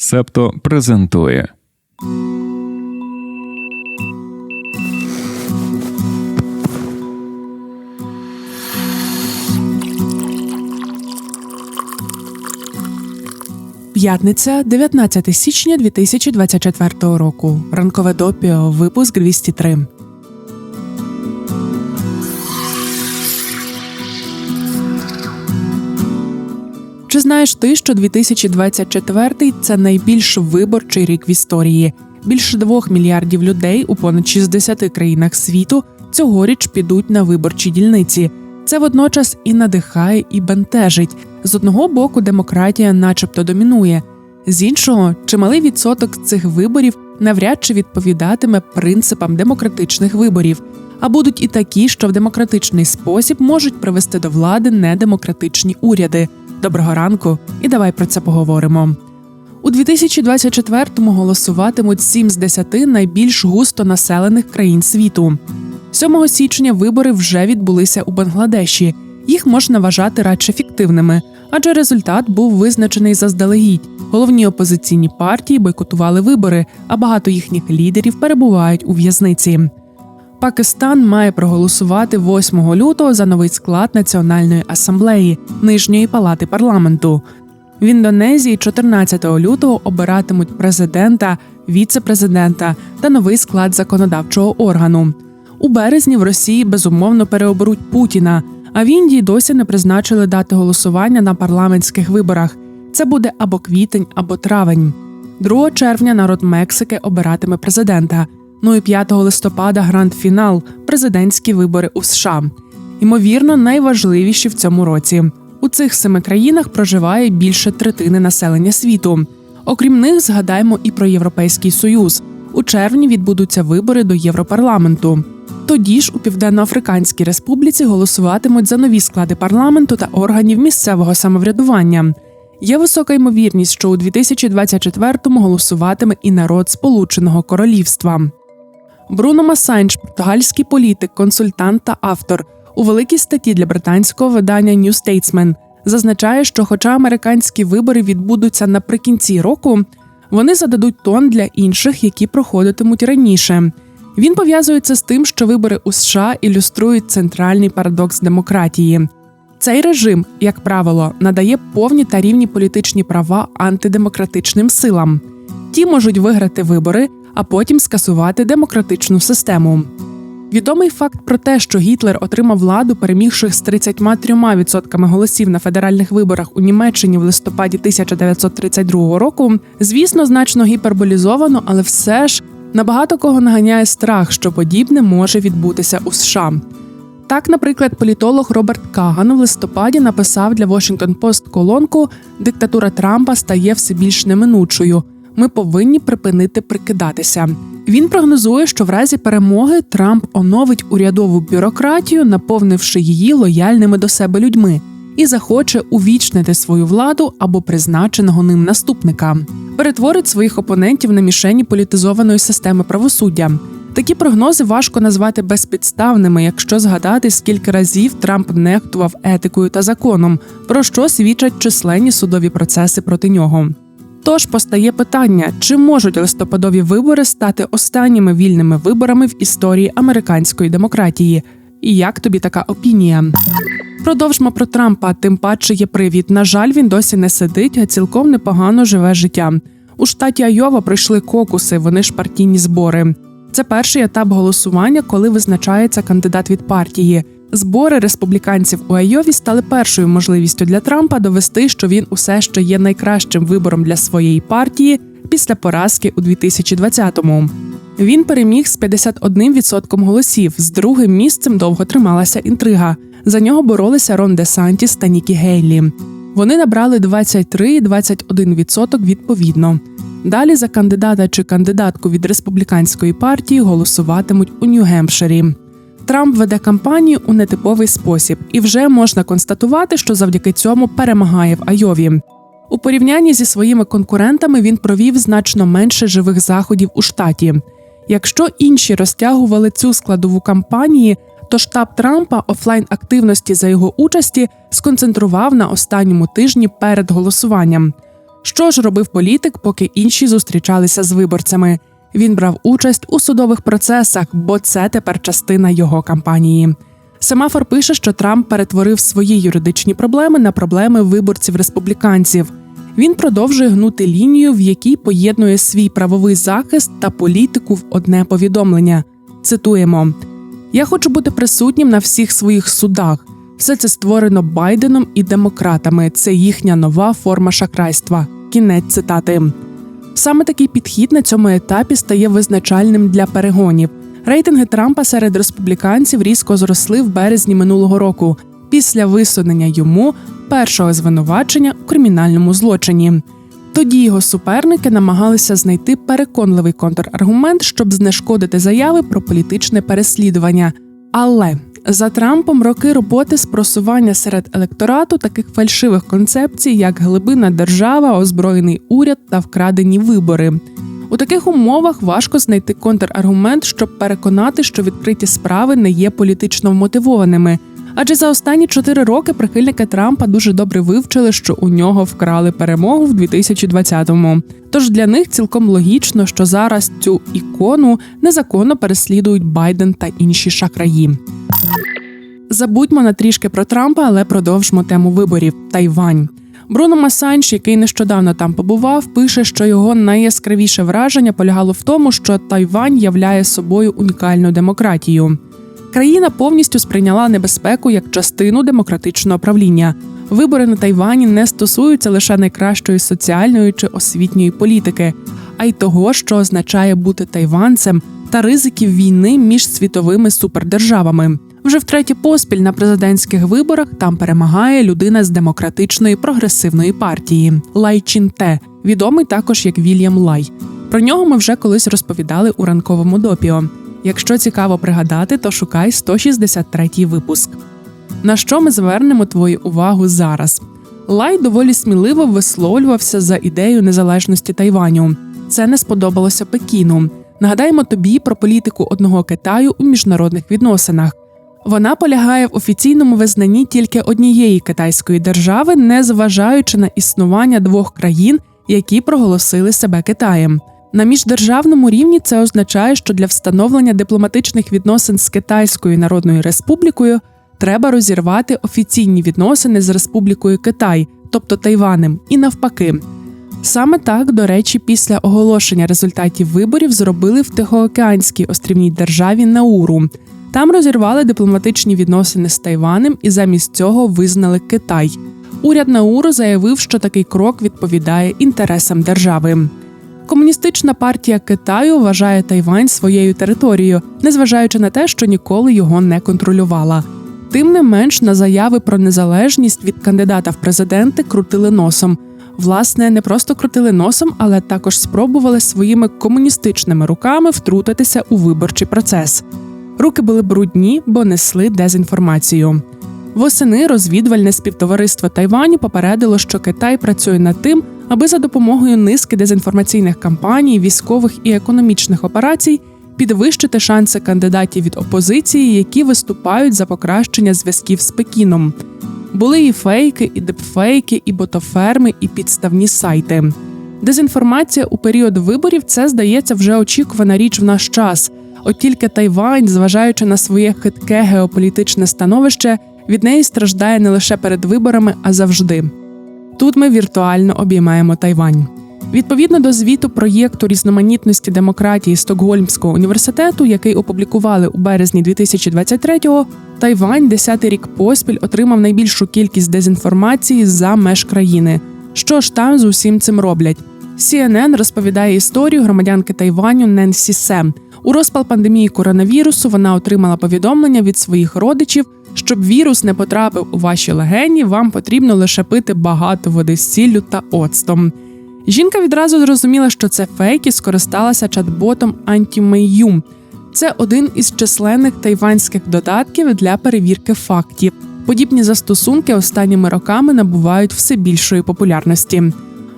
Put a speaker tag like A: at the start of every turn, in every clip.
A: Септо презентує.
B: П'ятниця, 19 січня 2024 року. Ранкове допіо, випуск 203. Знаєш ти, що 2024 – це найбільш виборчий рік в історії? Більше двох мільярдів людей у понад 60 країнах світу цьогоріч підуть на виборчі дільниці. Це водночас і надихає, і бентежить. З одного боку, демократія, начебто, домінує, з іншого, чималий відсоток цих виборів навряд чи відповідатиме принципам демократичних виборів, а будуть і такі, що в демократичний спосіб можуть привести до влади недемократичні уряди. Доброго ранку, і давай про це поговоримо. У 2024-му голосуватимуть 7 з 10 найбільш густо населених країн світу. 7 січня вибори вже відбулися у Бангладеші. Їх можна вважати радше фіктивними, адже результат був визначений заздалегідь. Головні опозиційні партії бойкотували вибори, а багато їхніх лідерів перебувають у в'язниці. Пакистан має проголосувати 8 лютого за новий склад Національної асамблеї нижньої палати парламенту. В Індонезії 14 лютого обиратимуть президента, віце-президента та новий склад законодавчого органу. У березні в Росії безумовно переоберуть Путіна, а в Індії досі не призначили дати голосування на парламентських виборах. Це буде або квітень, або травень. 2 червня народ Мексики обиратиме президента. Ну і 5 листопада гранд-фінал президентські вибори у США. Ймовірно, найважливіші в цьому році. У цих семи країнах проживає більше третини населення світу. Окрім них, згадаємо і про Європейський Союз. У червні відбудуться вибори до Європарламенту. Тоді ж у Південноафриканській Республіці голосуватимуть за нові склади парламенту та органів місцевого самоврядування. Є висока ймовірність, що у 2024-му голосуватиме і народ Сполученого Королівства. Бруно Масанч, португальський політик, консультант та автор, у великій статті для британського видання New Statesman зазначає, що, хоча американські вибори відбудуться наприкінці року, вони зададуть тон для інших, які проходитимуть раніше. Він пов'язується з тим, що вибори у США ілюструють центральний парадокс демократії. Цей режим, як правило, надає повні та рівні політичні права антидемократичним силам. Ті можуть виграти вибори, а потім скасувати демократичну систему. Відомий факт про те, що Гітлер отримав владу, перемігши з 33% голосів на федеральних виборах у Німеччині в листопаді 1932 року, звісно, значно гіперболізовано, але все ж набагато кого наганяє страх, що подібне може відбутися у США. Так, наприклад, політолог Роберт Каган в листопаді написав для Washington Post колонку Диктатура Трампа стає все більш неминучою. Ми повинні припинити прикидатися. Він прогнозує, що в разі перемоги Трамп оновить урядову бюрократію, наповнивши її лояльними до себе людьми, і захоче увічнити свою владу або призначеного ним наступника, перетворить своїх опонентів на мішені політизованої системи правосуддя. Такі прогнози важко назвати безпідставними, якщо згадати, скільки разів Трамп нехтував етикою та законом, про що свідчать численні судові процеси проти нього. Тож постає питання, чи можуть листопадові вибори стати останніми вільними виборами в історії американської демократії? І як тобі така опінія? Продовжмо про Трампа, тим паче є привід. На жаль, він досі не сидить, а цілком непогано живе життя. У штаті Айова пройшли кокуси, вони ж партійні збори. Це перший етап голосування, коли визначається кандидат від партії. Збори республіканців у Айові стали першою можливістю для Трампа довести, що він усе ще є найкращим вибором для своєї партії після поразки у 2020-му. Він переміг з 51% голосів. З другим місцем довго трималася інтрига. За нього боролися Рон Де Сантіс та Нікі Гейлі. Вони набрали 23 і 21% відповідно. Далі за кандидата чи кандидатку від республіканської партії голосуватимуть у Нью-Гемпширі. Трамп веде кампанію у нетиповий спосіб, і вже можна констатувати, що завдяки цьому перемагає в Айові. У порівнянні зі своїми конкурентами він провів значно менше живих заходів у штаті. Якщо інші розтягували цю складову кампанії, то штаб Трампа офлайн активності за його участі сконцентрував на останньому тижні перед голосуванням. Що ж робив політик, поки інші зустрічалися з виборцями? Він брав участь у судових процесах, бо це тепер частина його кампанії. Семафор пише, що Трамп перетворив свої юридичні проблеми на проблеми виборців республіканців. Він продовжує гнути лінію, в якій поєднує свій правовий захист та політику в одне повідомлення. Цитуємо: Я хочу бути присутнім на всіх своїх судах. Все це створено Байденом і демократами. Це їхня нова форма шахрайства. Кінець цитати. Саме такий підхід на цьому етапі стає визначальним для перегонів. Рейтинги Трампа серед республіканців різко зросли в березні минулого року після висунення йому першого звинувачення у кримінальному злочині. Тоді його суперники намагалися знайти переконливий контраргумент, щоб знешкодити заяви про політичне переслідування. Але за Трампом роки роботи з просування серед електорату таких фальшивих концепцій, як глибина держава, озброєний уряд та вкрадені вибори. У таких умовах важко знайти контраргумент, щоб переконати, що відкриті справи не є політично вмотивованими. Адже за останні чотири роки прихильники Трампа дуже добре вивчили, що у нього вкрали перемогу в 2020-му. Тож для них цілком логічно, що зараз цю ікону незаконно переслідують Байден та інші шахраї. Забудьмо на трішки про Трампа, але продовжимо тему виборів Тайвань. Бруно Масанч, який нещодавно там побував, пише, що його найяскравіше враження полягало в тому, що Тайвань являє собою унікальну демократію. Країна повністю сприйняла небезпеку як частину демократичного правління. Вибори на Тайвані не стосуються лише найкращої соціальної чи освітньої політики, а й того, що означає бути тайванцем та ризиків війни між світовими супердержавами. Вже втретє поспіль на президентських виборах там перемагає людина з демократичної прогресивної партії Лай Чінте, відомий також як Вільям Лай. Про нього ми вже колись розповідали у ранковому допіо. Якщо цікаво пригадати, то шукай 163-й випуск. На що ми звернемо твою увагу зараз? Лай доволі сміливо висловлювався за ідею незалежності Тайваню. Це не сподобалося Пекіну. Нагадаємо тобі про політику одного Китаю у міжнародних відносинах. Вона полягає в офіційному визнанні тільки однієї китайської держави, не зважаючи на існування двох країн, які проголосили себе Китаєм. На міждержавному рівні це означає, що для встановлення дипломатичних відносин з Китайською Народною Республікою треба розірвати офіційні відносини з Республікою Китай, тобто Тайванем, і навпаки. Саме так, до речі, після оголошення результатів виборів зробили в Тихоокеанській острівній державі Науру. Там розірвали дипломатичні відносини з Тайванем і замість цього визнали Китай. Уряд Науру заявив, що такий крок відповідає інтересам держави. Комуністична партія Китаю вважає Тайвань своєю територією, незважаючи на те, що ніколи його не контролювала. Тим не менш, на заяви про незалежність від кандидата в президенти крутили носом. Власне, не просто крутили носом, але також спробували своїми комуністичними руками втрутитися у виборчий процес. Руки були брудні, бо несли дезінформацію. Восени розвідувальне співтовариство Тайваню попередило, що Китай працює над тим, аби за допомогою низки дезінформаційних кампаній, військових і економічних операцій підвищити шанси кандидатів від опозиції, які виступають за покращення зв'язків з Пекіном. Були і фейки, і депфейки, і ботоферми, і підставні сайти. Дезінформація у період виборів це здається вже очікувана річ в наш час. От тільки Тайвань, зважаючи на своє хитке геополітичне становище, від неї страждає не лише перед виборами, а завжди. Тут ми віртуально обіймаємо Тайвань. Відповідно до звіту проєкту різноманітності демократії Стокгольмського університету, який опублікували у березні 2023-го, Тайвань десятий рік поспіль отримав найбільшу кількість дезінформації за меж країни. Що ж там з усім цим роблять? CNN розповідає історію громадянки Тайваню Ненсі Сем. У розпал пандемії коронавірусу вона отримала повідомлення від своїх родичів, щоб вірус не потрапив у ваші легені, вам потрібно лише пити багато води з сіллю та оцтом. Жінка відразу зрозуміла, що це фейк і скористалася чат-ботом Anti-Mayum. Це один із численних тайванських додатків для перевірки фактів. Подібні застосунки останніми роками набувають все більшої популярності.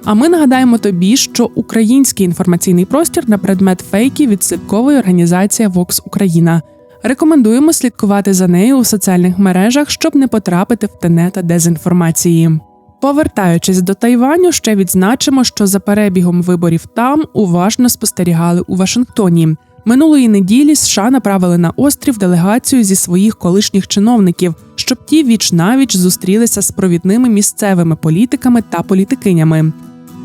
B: А ми нагадаємо тобі, що український інформаційний простір на предмет фейків відслідковує організація Vox Україна. Рекомендуємо слідкувати за нею у соціальних мережах, щоб не потрапити в тенета дезінформації. Повертаючись до Тайваню, ще відзначимо, що за перебігом виборів там уважно спостерігали у Вашингтоні. Минулої неділі США направили на острів делегацію зі своїх колишніх чиновників, щоб ті віч навіч зустрілися з провідними місцевими політиками та політикинями.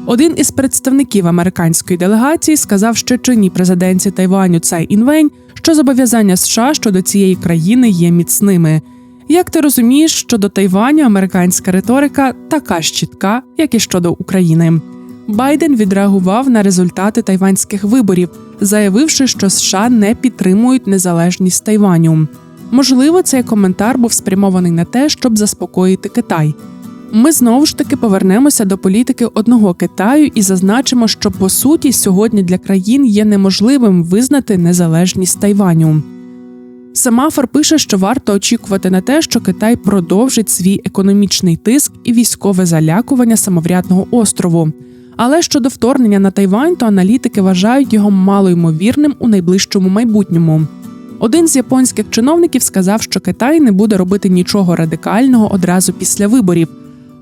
B: Один із представників американської делегації сказав ще чинній президенці Тайваню Цай Інвень, що зобов'язання США щодо цієї країни є міцними. Як ти розумієш, щодо Тайваню американська риторика така ж чітка, як і щодо України. Байден відреагував на результати тайванських виборів, заявивши, що США не підтримують незалежність Тайваню. Можливо, цей коментар був спрямований на те, щоб заспокоїти Китай. Ми знову ж таки повернемося до політики одного Китаю і зазначимо, що по суті сьогодні для країн є неможливим визнати незалежність Тайваню. Семафор пише, що варто очікувати на те, що Китай продовжить свій економічний тиск і військове залякування самоврядного острову. Але щодо вторгнення на Тайвань, то аналітики вважають його малоймовірним у найближчому майбутньому. Один з японських чиновників сказав, що Китай не буде робити нічого радикального одразу після виборів,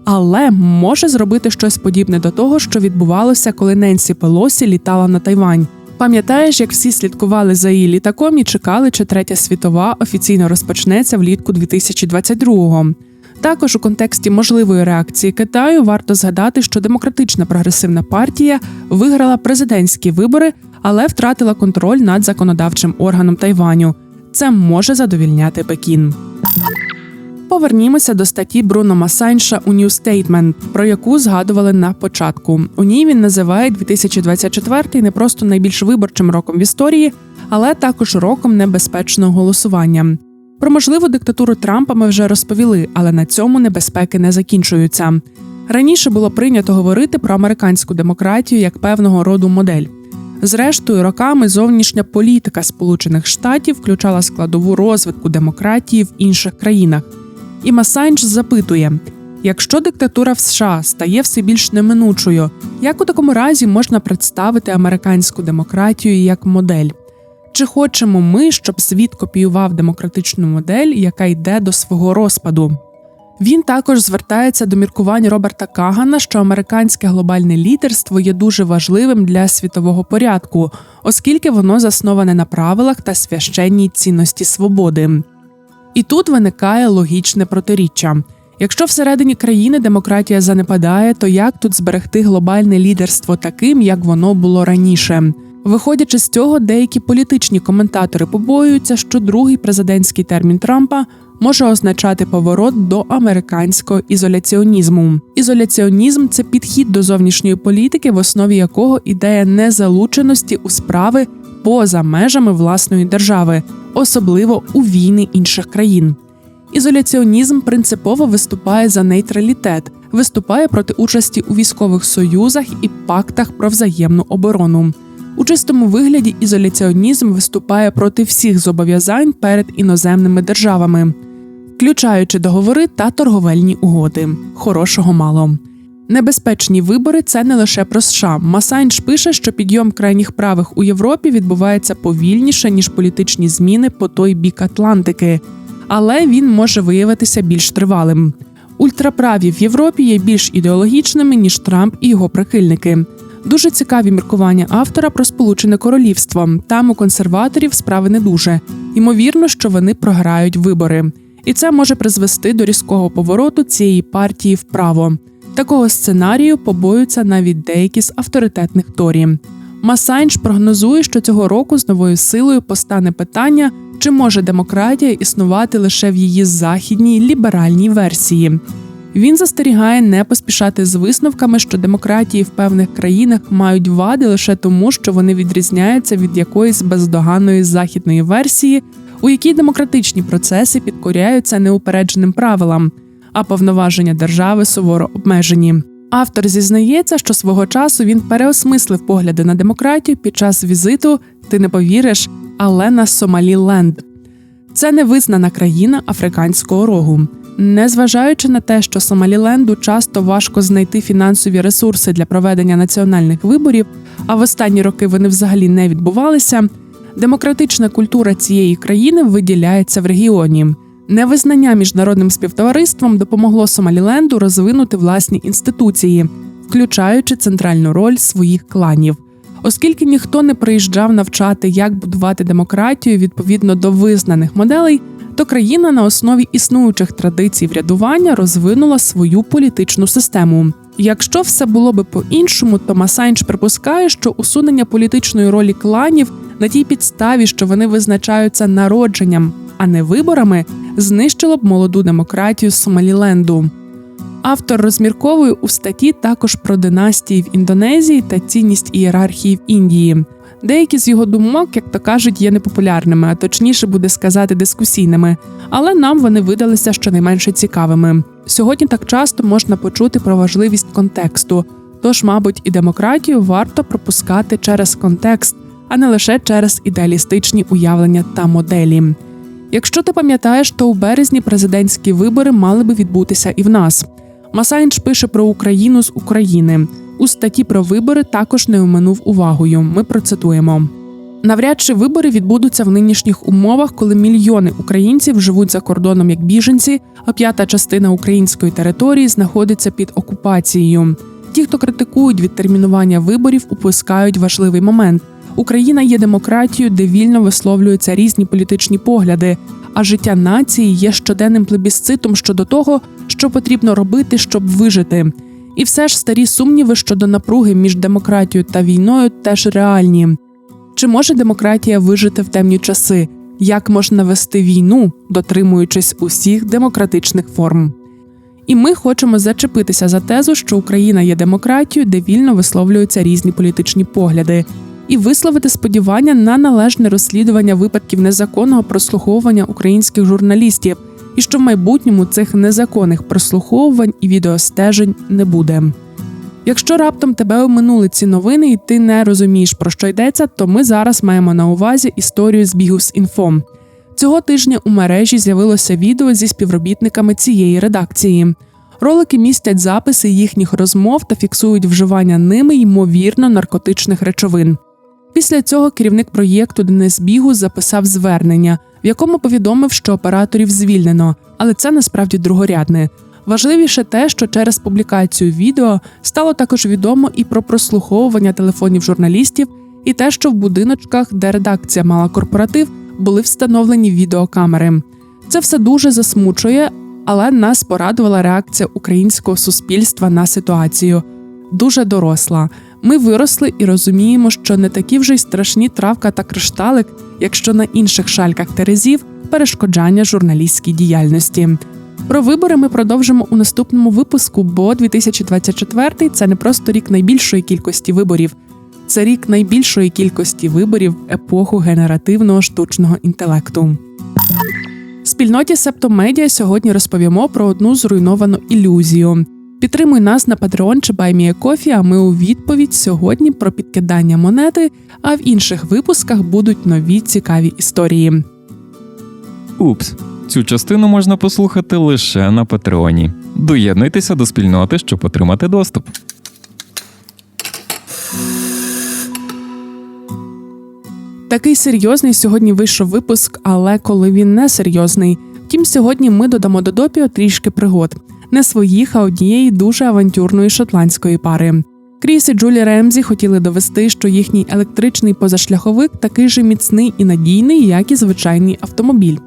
B: але може зробити щось подібне до того, що відбувалося, коли Ненсі Пелосі літала на Тайвань. Пам'ятаєш, як всі слідкували за її літаком і чекали, чи третя світова офіційно розпочнеться влітку 2022-го. Також у контексті можливої реакції Китаю варто згадати, що демократична прогресивна партія виграла президентські вибори, але втратила контроль над законодавчим органом Тайваню. Це може задовільняти Пекін. Повернімося до статті Бруно Масайнша у New Statement, про яку згадували на початку. У ній він називає 2024 не просто найбільш виборчим роком в історії, але також роком небезпечного голосування. Про можливу диктатуру Трампа ми вже розповіли, але на цьому небезпеки не закінчуються. Раніше було прийнято говорити про американську демократію як певного роду модель. Зрештою, роками зовнішня політика Сполучених Штатів включала складову розвитку демократії в інших країнах. І Масайнч запитує: якщо диктатура в США стає все більш неминучою, як у такому разі можна представити американську демократію як модель? Чи хочемо ми, щоб світ копіював демократичну модель, яка йде до свого розпаду? Він також звертається до міркувань Роберта Кагана, що американське глобальне лідерство є дуже важливим для світового порядку, оскільки воно засноване на правилах та священній цінності свободи. І тут виникає логічне протиріччя. Якщо всередині країни демократія занепадає, то як тут зберегти глобальне лідерство таким, як воно було раніше? Виходячи з цього, деякі політичні коментатори побоюються, що другий президентський термін Трампа може означати поворот до американського ізоляціонізму. Ізоляціонізм це підхід до зовнішньої політики, в основі якого ідея незалученості у справи поза межами власної держави, особливо у війни інших країн. Ізоляціонізм принципово виступає за нейтралітет, виступає проти участі у військових союзах і пактах про взаємну оборону. У чистому вигляді ізоляціонізм виступає проти всіх зобов'язань перед іноземними державами, включаючи договори та торговельні угоди. Хорошого мало. Небезпечні вибори це не лише про США. Масайнш пише, що підйом крайніх правих у Європі відбувається повільніше ніж політичні зміни по той бік Атлантики, але він може виявитися більш тривалим. Ультраправі в Європі є більш ідеологічними ніж Трамп і його прихильники. Дуже цікаві міркування автора про Сполучене Королівство. Там у консерваторів справи не дуже. Ймовірно, що вони програють вибори, і це може призвести до різкого повороту цієї партії вправо. Такого сценарію побоюються навіть деякі з авторитетних торі. Масайнш прогнозує, що цього року з новою силою постане питання, чи може демократія існувати лише в її західній ліберальній версії. Він застерігає не поспішати з висновками, що демократії в певних країнах мають вади лише тому, що вони відрізняються від якоїсь бездоганної західної версії, у якій демократичні процеси підкоряються неупередженим правилам, а повноваження держави суворо обмежені. Автор зізнається, що свого часу він переосмислив погляди на демократію під час візиту, ти не повіриш, але на Сомаліленд. Це невизнана країна африканського рогу. Незважаючи на те, що Сомаліленду часто важко знайти фінансові ресурси для проведення національних виборів, а в останні роки вони взагалі не відбувалися. Демократична культура цієї країни виділяється в регіоні. Невизнання міжнародним співтовариством допомогло Сомаліленду розвинути власні інституції, включаючи центральну роль своїх кланів. Оскільки ніхто не приїжджав навчати, як будувати демократію відповідно до визнаних моделей, то країна на основі існуючих традицій врядування розвинула свою політичну систему. Якщо все було би по-іншому, то Масайнч припускає, що усунення політичної ролі кланів на тій підставі, що вони визначаються народженням, а не виборами, знищило б молоду демократію Сомаліленду. Автор розмірковує у статті також про династії в Індонезії та цінність ієрархії в Індії. Деякі з його думок, як то кажуть, є непопулярними, а точніше буде сказати дискусійними, але нам вони видалися щонайменше цікавими. Сьогодні так часто можна почути про важливість контексту, тож, мабуть, і демократію варто пропускати через контекст, а не лише через ідеалістичні уявлення та моделі. Якщо ти пам'ятаєш, то у березні президентські вибори мали би відбутися і в нас. Масайнч пише про Україну з України. У статті про вибори також не оминув увагою. Ми процитуємо. Навряд чи вибори відбудуться в нинішніх умовах, коли мільйони українців живуть за кордоном як біженці, а п'ята частина української території знаходиться під окупацією. Ті, хто критикують відтермінування виборів, упускають важливий момент. Україна є демократією, де вільно висловлюються різні політичні погляди, а життя нації є щоденним плебісцитом щодо того, що потрібно робити, щоб вижити. І все ж старі сумніви щодо напруги між демократією та війною теж реальні. Чи може демократія вижити в темні часи? Як можна вести війну, дотримуючись усіх демократичних форм? І ми хочемо зачепитися за тезу, що Україна є демократією, де вільно висловлюються різні політичні погляди, і висловити сподівання на належне розслідування випадків незаконного прослуховування українських журналістів, і що в майбутньому цих незаконних прослуховувань і відеостежень не буде. Якщо раптом тебе оминули ці новини, і ти не розумієш про що йдеться, то ми зараз маємо на увазі історію збігу з інфом. Цього тижня у мережі з'явилося відео зі співробітниками цієї редакції. Ролики містять записи їхніх розмов та фіксують вживання ними ймовірно наркотичних речовин. Після цього керівник проєкту Денис Бігу записав звернення, в якому повідомив, що операторів звільнено, але це насправді другорядне. Важливіше те, що через публікацію відео стало також відомо і про прослуховування телефонів журналістів, і те, що в будиночках, де редакція мала корпоратив, були встановлені відеокамери. Це все дуже засмучує, але нас порадувала реакція українського суспільства на ситуацію. Дуже доросла. Ми виросли і розуміємо, що не такі вже й страшні травка та кришталик, якщо на інших шальках терезів перешкоджання журналістській діяльності. Про вибори ми продовжимо у наступному випуску, бо 2024 – це не просто рік найбільшої кількості виборів, це рік найбільшої кількості виборів епоху генеративного штучного інтелекту. Спільноті Септомедіа сьогодні розповімо про одну зруйновану ілюзію. Підтримуй нас на Patreon чи BuyMeACoffee, а ми у відповідь сьогодні про підкидання монети, а в інших випусках будуть нові цікаві історії.
A: Упс, цю частину можна послухати лише на Патреоні. Доєднуйтеся до спільноти, щоб отримати доступ.
B: Такий серйозний сьогодні вийшов випуск, але коли він не серйозний. Втім, сьогодні ми додамо до допіо трішки пригод не своїх, а однієї дуже авантюрної шотландської пари. Кріс і Джулі Ремзі хотіли довести, що їхній електричний позашляховик такий же міцний і надійний, як і звичайний автомобіль.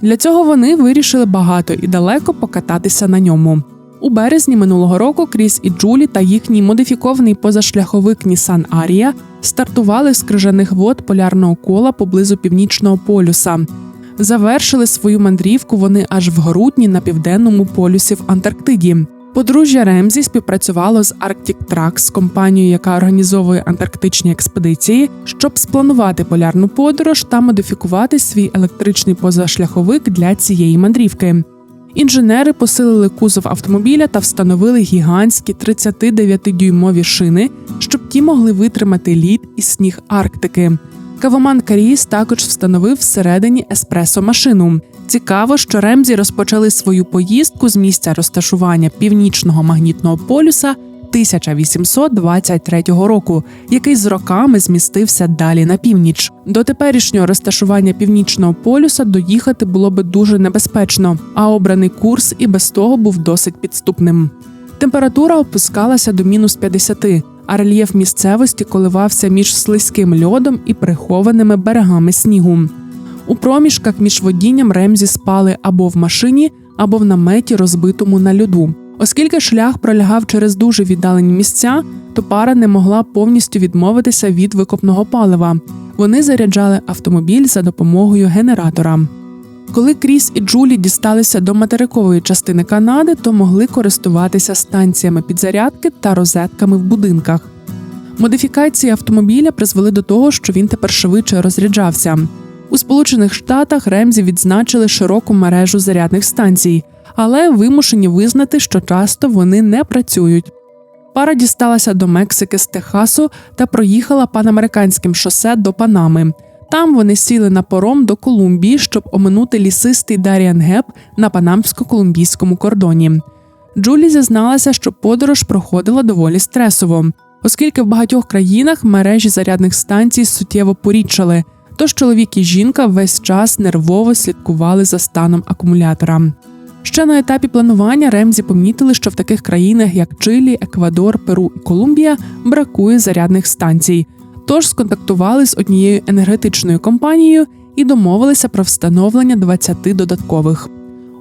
B: Для цього вони вирішили багато і далеко покататися на ньому. У березні минулого року Кріс і Джулі та їхній модифікований позашляховик Nissan Арія стартували з крижаних вод полярного кола поблизу північного полюса. Завершили свою мандрівку вони аж в грудні на південному полюсі в Антарктиді. Подружжя Ремзі співпрацювало з Arctic Trax, компанією, яка організовує антарктичні експедиції, щоб спланувати полярну подорож та модифікувати свій електричний позашляховик для цієї мандрівки. Інженери посилили кузов автомобіля та встановили гігантські 39-дюймові шини, щоб ті могли витримати лід і сніг Арктики. Кавоман Каріс також встановив всередині еспресо машину. Цікаво, що Ремзі розпочали свою поїздку з місця розташування північного магнітного полюса 1823 року, який з роками змістився далі на північ. До теперішнього розташування північного полюса доїхати було би дуже небезпечно, а обраний курс і без того був досить підступним. Температура опускалася до мінус 50, а рельєф місцевості коливався між слизьким льодом і прихованими берегами снігу. У проміжках між водінням Ремзі спали або в машині, або в наметі, розбитому на льоду. Оскільки шлях пролягав через дуже віддалені місця, то пара не могла повністю відмовитися від викопного палива. Вони заряджали автомобіль за допомогою генератора. Коли Кріс і Джулі дісталися до материкової частини Канади, то могли користуватися станціями підзарядки та розетками в будинках. Модифікації автомобіля призвели до того, що він тепер швидше розряджався. У Сполучених Штатах Ремзі відзначили широку мережу зарядних станцій, але вимушені визнати, що часто вони не працюють. Пара дісталася до Мексики з Техасу та проїхала панамериканським шосе до Панами. Там вони сіли на паром до Колумбії, щоб оминути лісистий Даріан Геп на панамсько-колумбійському кордоні. Джулі зізналася, що подорож проходила доволі стресово, оскільки в багатьох країнах мережі зарядних станцій суттєво порідшали, тож чоловік і жінка весь час нервово слідкували за станом акумулятора. Ще на етапі планування Ремзі помітили, що в таких країнах, як Чилі, Еквадор, Перу і Колумбія, бракує зарядних станцій. Тож сконтактували з однією енергетичною компанією і домовилися про встановлення 20 додаткових.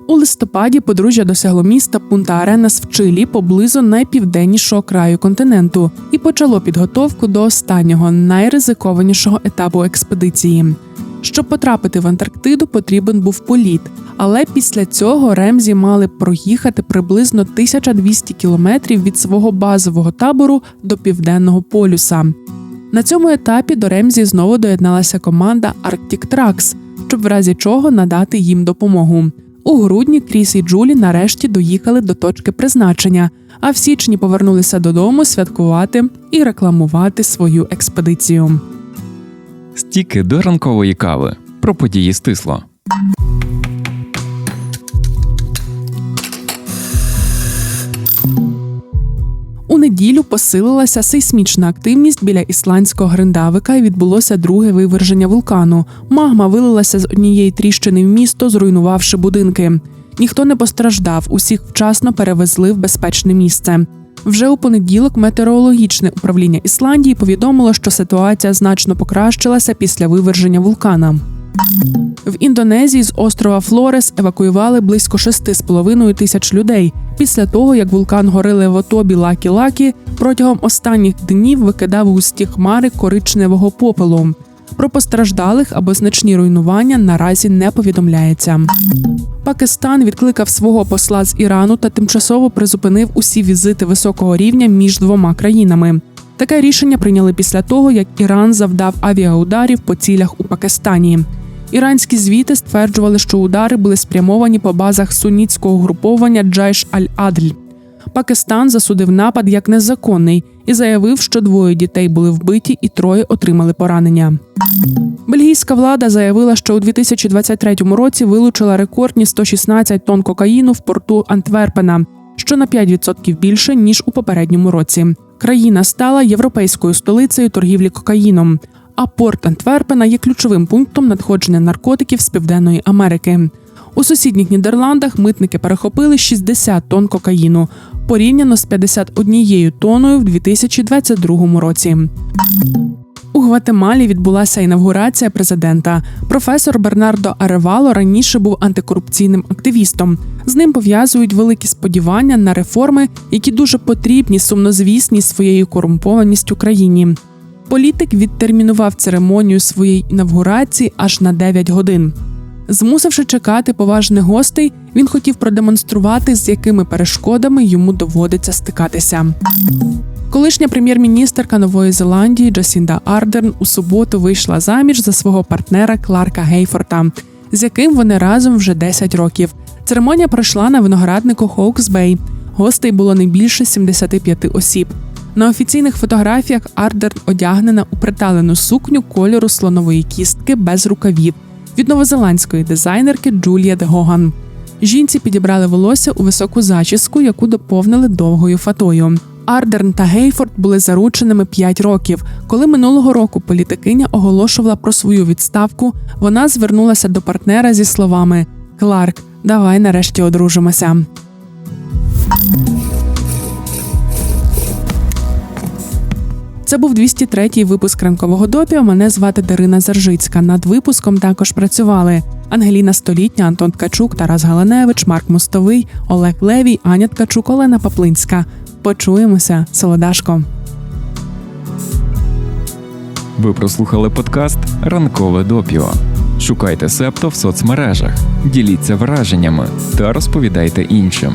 B: У листопаді подружжя досягло міста Пунта Аренас в Чилі поблизу найпівденнішого краю континенту і почало підготовку до останнього найризикованішого етапу експедиції. Щоб потрапити в Антарктиду, потрібен був політ, але після цього Ремзі мали проїхати приблизно 1200 кілометрів від свого базового табору до південного полюса. На цьому етапі до Ремзі знову доєдналася команда Arctic Trax, щоб в разі чого надати їм допомогу. У грудні Кріс і Джулі нарешті доїхали до точки призначення, а в січні повернулися додому святкувати і рекламувати свою експедицію.
A: Стіки до ранкової кави. Про події стисло.
B: Неділю посилилася сейсмічна активність біля ісландського гриндавика і відбулося друге виверження вулкану. Магма вилилася з однієї тріщини в місто, зруйнувавши будинки. Ніхто не постраждав, усіх вчасно перевезли в безпечне місце. Вже у понеділок метеорологічне управління Ісландії повідомило, що ситуація значно покращилася після виверження вулкана. В Індонезії з острова Флорес евакуювали близько 6,5 тисяч людей після того, як вулкан гори Левотобі Лакі Лакі протягом останніх днів викидав густі хмари коричневого попелу. Про постраждалих або значні руйнування наразі не повідомляється. Пакистан відкликав свого посла з Ірану та тимчасово призупинив усі візити високого рівня між двома країнами. Таке рішення прийняли після того, як Іран завдав авіаударів по цілях у Пакистані. Іранські звіти стверджували, що удари були спрямовані по базах сунітського груповання Джайш Аль-Адль. Пакистан засудив напад як незаконний і заявив, що двоє дітей були вбиті і троє отримали поранення. Бельгійська влада заявила, що у 2023 році вилучила рекордні 116 тонн кокаїну в порту Антверпена, що на 5% більше ніж у попередньому році. Країна стала європейською столицею торгівлі кокаїном. А порт Антверпена є ключовим пунктом надходження наркотиків з Південної Америки. У сусідніх Нідерландах митники перехопили 60 тонн кокаїну порівняно з 51 тонною в 2022 році. У Гватемалі відбулася інавгурація президента. Професор Бернардо Аревало раніше був антикорупційним активістом. З ним пов'язують великі сподівання на реформи, які дуже потрібні сумнозвісні своєю корумпованістю країні. Політик відтермінував церемонію своєї інавгурації аж на 9 годин. Змусивши чекати поважних гостей, він хотів продемонструвати, з якими перешкодами йому доводиться стикатися. Колишня прем'єр-міністерка Нової Зеландії Джасінда Ардерн у суботу вийшла заміж за свого партнера Кларка Гейфорта, з яким вони разом вже 10 років. Церемонія пройшла на винограднику Хоукс Бей. Гостей було не більше 75 осіб. На офіційних фотографіях Ардерн одягнена у приталену сукню кольору слонової кістки без рукавів від новозеландської дизайнерки Джуліет Гоган. Жінці підібрали волосся у високу зачіску, яку доповнили довгою фатою. Ардерн та Гейфорд були зарученими 5 років. Коли минулого року політикиня оголошувала про свою відставку, вона звернулася до партнера зі словами: Кларк, давай нарешті одружимося. Це був 203-й випуск ранкового допіо. Мене звати Дарина Заржицька. Над випуском також працювали Ангеліна Столітня, Антон Ткачук, Тарас Галаневич, Марк Мостовий, Олег Левій, Аня Ткачук, Олена Паплинська. Почуємося, Солодашко.
A: Ви прослухали подкаст Ранкове допіо. Шукайте Септо в соцмережах, діліться враженнями та розповідайте іншим.